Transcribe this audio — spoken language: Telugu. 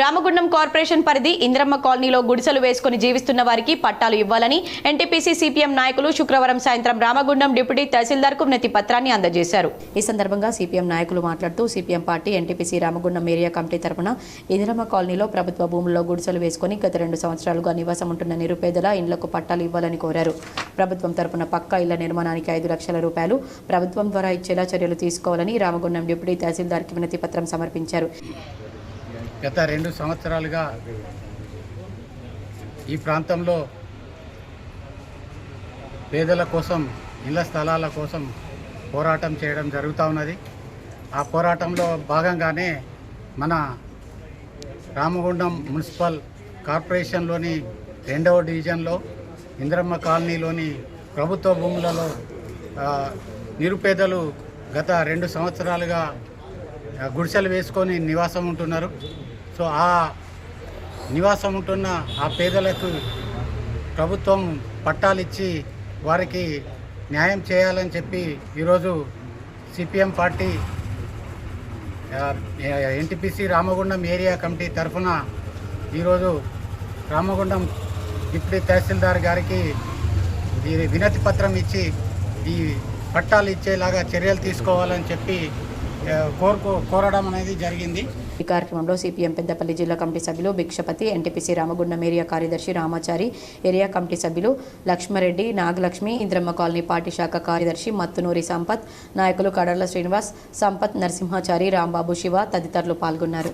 రామగుండం కార్పొరేషన్ పరిధి ఇంద్రమ్మ కాలనీలో గుడిసెలు వేసుకుని జీవిస్తున్న వారికి పట్టాలు ఇవ్వాలని ఎన్టీపీసీ సిపిఎం నాయకులు శుక్రవారం సాయంత్రం రామగుండం డిప్యూటీ తహసీల్దార్కు వినతి పత్రాన్ని అందజేశారు. ఈ సందర్భంగా సిపిఎం నాయకులు మాట్లాడుతూ CPM party NTPC Ramagundam area committee తరపున ఇందిరమ్మ కాలనీలో ప్రభుత్వ భూముల్లో గుడిసెలు వేసుకుని గత రెండు సంవత్సరాలుగా నివాసం ఉంటున్న నిరుపేదల ఇండ్లకు పట్టాలు ఇవ్వాలని కోరారు. ప్రభుత్వం తరపున పక్కా ఇళ్ళ నిర్మాణానికి ఐదు లక్షల రూపాయలు ప్రభుత్వం ద్వారా ఇచ్చేలా చర్యలు తీసుకోవాలని రామగుండం డిప్యూటీ తహసీల్దార్కి వినతి పత్రం సమర్పించారు. గత రెండు సంవత్సరాలుగా ఈ ప్రాంతంలో పేదల కోసం ఇళ్ళ స్థలాల కోసం పోరాటం చేయడం జరుగుతూ ఉన్నది. ఆ పోరాటంలో భాగంగానే మన రామగుండం మున్సిపల్ కార్పొరేషన్లోని రెండవ డివిజన్లో ఇంద్రమ్మ కాలనీలోని ప్రభుత్వ భూములలో నిరుపేదలు గత రెండు సంవత్సరాలుగా గుడిసెలు వేసుకొని నివాసం ఉంటున్నారు. సో ఆ నివాసం ఉంటున్న ఆ పేదలకు ప్రభుత్వం పట్టాలు ఇచ్చి వారికి న్యాయం చేయాలని చెప్పి ఈరోజు CPM party NTPC Ramagundam area committee తరఫున ఈరోజు రామగుండం డిప్యూటీ తహసీల్దార్ గారికి ఈ వినతి పత్రం ఇచ్చి ఈ పట్టాలు ఇచ్చేలాగా చర్యలు తీసుకోవాలని చెప్పి కోరుకో కోరడం అనేది జరిగింది. ఈ కార్యక్రమంలో సిపిఎం పెద్దపల్లి జిల్లా కమిటీ సభ్యులు భిక్షపతి ఎన్టీపీసీ రామగుండం ఏరియా కార్యదర్శి రామాచారి ఏరియా కమిటీ సభ్యులు లక్ష్మారెడ్డి నాగలక్ష్మి ఇంద్రమ్మ కాలనీ పార్టీ శాఖ కార్యదర్శి మత్తునూరి సంపత్ నాయకులు కడర్ల శ్రీనివాస్ సంపత్ నరసింహాచారి రాంబాబు శివ తదితరులు పాల్గొన్నారు.